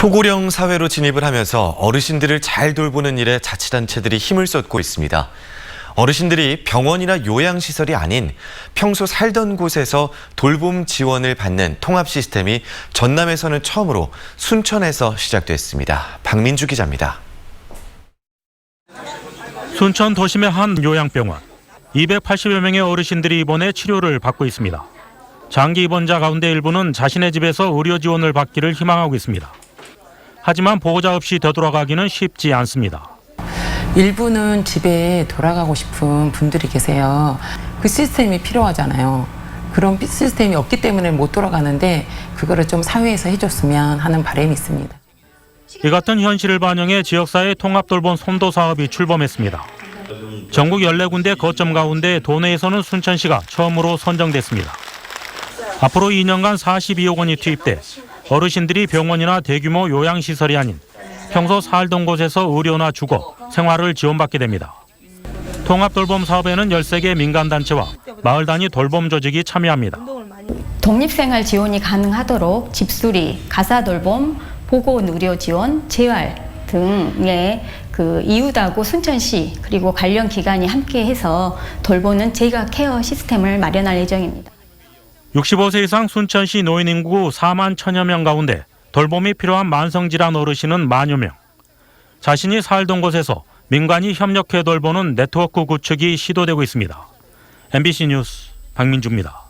초고령 사회로 진입을 하면서 어르신들을 잘 돌보는 일에 자치단체들이 힘을 쏟고 있습니다. 어르신들이 병원이나 요양시설이 아닌 평소 살던 곳에서 돌봄 지원을 받는 통합 시스템이 전남에서는 처음으로 순천에서 시작됐습니다. 박민주 기자입니다. 순천 도심의 한 요양병원. 280여 명의 어르신들이 입원해 치료를 받고 있습니다. 장기 입원자 가운데 일부는 자신의 집에서 의료 지원을 받기를 희망하고 있습니다. 하지만 보호자 없이 되돌아가기는 쉽지 않습니다. 일부는 집에 돌아가고 싶은 분들이 계세요. 그 시스템이 필요하잖아요. 그런 피- 시스템이 없기 때문에 못 돌아가는데 그거를 좀 사회에서 해줬으면 하는 바람이 있습니다. 이 같은 현실을 반영해 지역사회 통합 돌봄 선도 사업이 출범했습니다. 전국 14군데 거점 가운데 도내에서는 순천시가 처음으로 선정됐습니다. 앞으로 2년간 42억 원이 투입돼 어르신들이 병원이나 대규모 요양시설이 아닌 평소 살던 곳에서 의료나 주거, 생활을 지원받게 됩니다. 통합돌봄 사업에는 13개 민간단체와 마을 단위 돌봄 조직이 참여합니다. 독립생활 지원이 가능하도록 집수리, 가사돌봄, 보건 의료 지원, 재활 등의 그 이웃하고 순천시 그리고 관련 기관이 함께해서 돌보는 제가 케어 시스템을 마련할 예정입니다. 65세 이상 순천시 노인 인구 4만 천여 명 가운데 돌봄이 필요한 만성질환 어르신은 만여 명. 자신이 살던 곳에서 민간이 협력해 돌보는 네트워크 구축이 시도되고 있습니다. MBC 뉴스 박민주입니다.